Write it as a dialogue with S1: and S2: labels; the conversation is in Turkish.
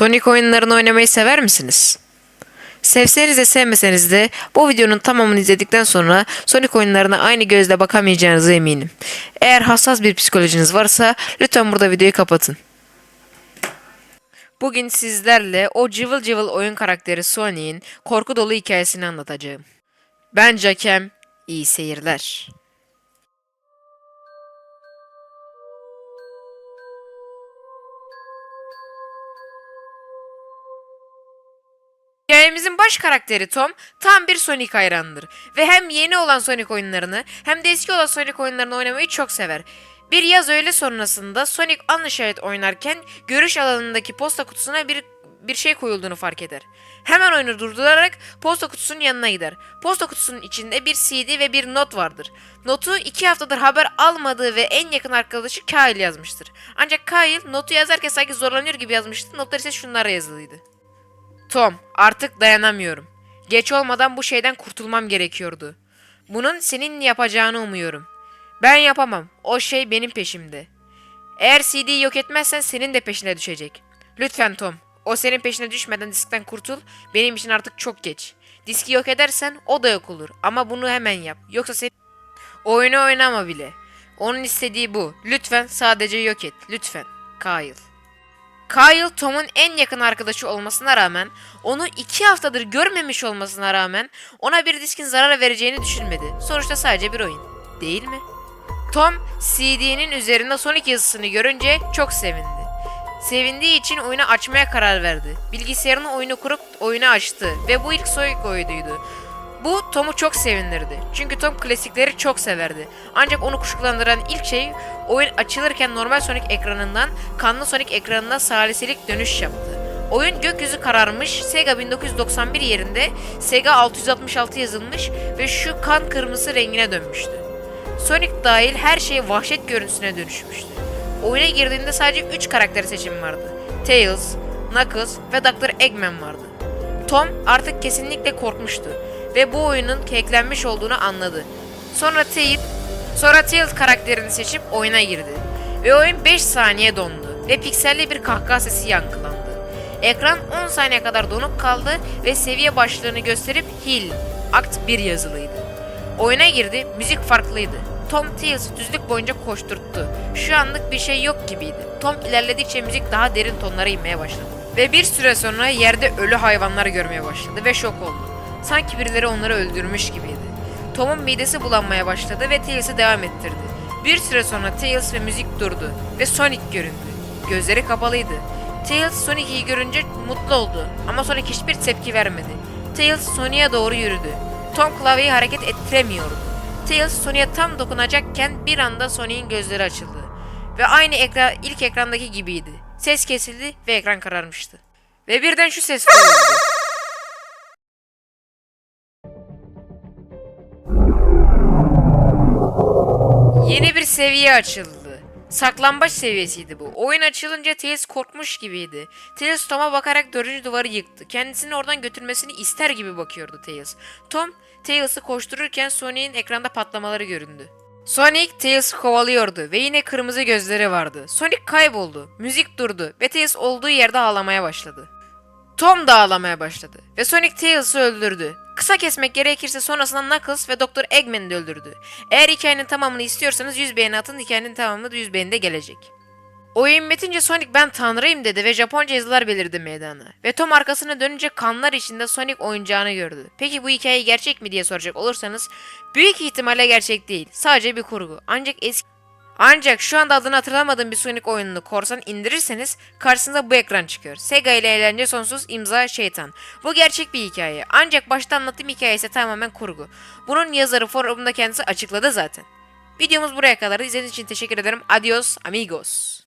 S1: Sonic oyunlarını oynamayı sever misiniz? Sevseniz de sevmeseniz de bu videonun tamamını izledikten sonra Sonic oyunlarına aynı gözle bakamayacağınıza eminim. Eğer hassas bir psikolojiniz varsa lütfen burada videoyu kapatın. Bugün sizlerle o cıvıl cıvıl oyun karakteri Sonic'in korku dolu hikayesini anlatacağım. Ben Jakem, iyi seyirler. Hikayemizin baş karakteri Tom tam bir Sonic hayranıdır ve hem yeni olan Sonic oyunlarını hem de eski olan Sonic oyunlarını oynamayı çok sever. Bir yaz öğle sonrasında Sonic işaret oynarken görüş alanındaki posta kutusuna bir bir şey koyulduğunu fark eder. Hemen oyunu durdurarak posta kutusunun yanına gider. Posta kutusunun içinde bir CD ve bir not vardır. Notu iki haftadır haber almadığı ve en yakın arkadaşı Kyle yazmıştır. Ancak Kyle notu yazarken sanki zorlanıyor gibi yazmıştı. Notlar ise şunlara yazılıydı. Tom, artık dayanamıyorum. Geç olmadan bu şeyden kurtulmam gerekiyordu. Bunun senin yapacağını umuyorum. Ben yapamam. O şey benim peşimde. Eğer CD'yi yok etmezsen senin de peşine düşecek. Lütfen Tom. O senin peşine düşmeden diskten kurtul. Benim için artık çok geç. Diski yok edersen o da yok olur. Ama bunu hemen yap. Yoksa sen... Oyunu oynama bile. Onun istediği bu. Lütfen sadece yok et. Lütfen. Kyle. Kyle Tom'un en yakın arkadaşı olmasına rağmen onu iki haftadır görmemiş olmasına rağmen ona bir diskin zarar vereceğini düşünmedi. Sonuçta sadece bir oyun. Değil mi? Tom CD'nin üzerinde Sonic yazısını görünce çok sevindi. Sevindiği için oyunu açmaya karar verdi. Bilgisayarına oyunu kurup oyunu açtı ve bu ilk Sonic oyunuydu. Bu Tom'u çok sevindirdi. Çünkü Tom klasikleri çok severdi. Ancak onu kuşkulandıran ilk şey oyun açılırken normal Sonic ekranından kanlı Sonic ekranına saliselik dönüş yaptı. Oyun gökyüzü kararmış, Sega 1991 yerinde Sega 666 yazılmış ve şu kan kırmızı rengine dönmüştü. Sonic dahil her şey vahşet görüntüsüne dönüşmüştü. Oyuna girdiğinde sadece 3 karakter seçimi vardı. Tails, Knuckles ve Dr. Eggman vardı. Tom artık kesinlikle korkmuştu ve bu oyunun hacklenmiş olduğunu anladı. Sonra Tails, sonra Tails karakterini seçip oyuna girdi. Ve oyun 5 saniye dondu ve pikselli bir kahkaha sesi yankılandı. Ekran 10 saniye kadar donuk kaldı ve seviye başlığını gösterip Hill, Akt 1 yazılıydı. Oyuna girdi, müzik farklıydı. Tom Tails'ı düzlük boyunca koşturttu. Şu anlık bir şey yok gibiydi. Tom ilerledikçe müzik daha derin tonlara inmeye başladı. Ve bir süre sonra yerde ölü hayvanlar görmeye başladı ve şok oldu. Sanki birileri onları öldürmüş gibiydi. Tom'un midesi bulanmaya başladı ve Tails'ı devam ettirdi. Bir süre sonra Tails ve müzik durdu ve Sonic göründü. Gözleri kapalıydı. Tails Sonic'i görünce mutlu oldu ama Sonic hiçbir tepki vermedi. Tails Sonic'e doğru yürüdü. Tom klavyeyi hareket ettiremiyordu. Tails Sonic'e tam dokunacakken bir anda Sonic'in gözleri açıldı. Ve aynı ekran, ilk ekrandaki gibiydi. Ses kesildi ve ekran kararmıştı. Ve birden şu ses duyuldu. Yeni bir seviye açıldı. Saklambaç seviyesiydi bu. Oyun açılınca Tails korkmuş gibiydi. Tails Tom'a bakarak dördüncü duvarı yıktı. Kendisini oradan götürmesini ister gibi bakıyordu Tails. Tom, Tails'ı koştururken Sonic'in ekranda patlamaları göründü. Sonic Tails'ı kovalıyordu ve yine kırmızı gözleri vardı. Sonic kayboldu, müzik durdu ve Tails olduğu yerde ağlamaya başladı. Tom da ağlamaya başladı ve Sonic Tails'ı öldürdü. Kısa kesmek gerekirse sonrasında Knuckles ve. Eggman'i de öldürdü. Eğer hikayenin tamamını istiyorsanız 100 beğeni atın hikayenin tamamı da 100 beğenide gelecek. Oyun bitince Sonic ben tanrıyım dedi ve Japonca yazılar belirdi meydana. Ve Tom arkasına dönünce kanlar içinde Sonic oyuncağını gördü. Peki bu hikaye gerçek mi diye soracak olursanız büyük ihtimalle gerçek değil. Sadece bir kurgu. Ancak eski ancak şu anda adını hatırlamadığım bir Sonic oyununu korsan indirirseniz karşınıza bu ekran çıkıyor. Sega ile eğlence sonsuz imza şeytan. Bu gerçek bir hikaye. Ancak başta anlattığım hikaye ise tamamen kurgu. Bunun yazarı forumda kendisi açıkladı zaten. Videomuz buraya kadar. İzlediğiniz için teşekkür ederim. Adios amigos.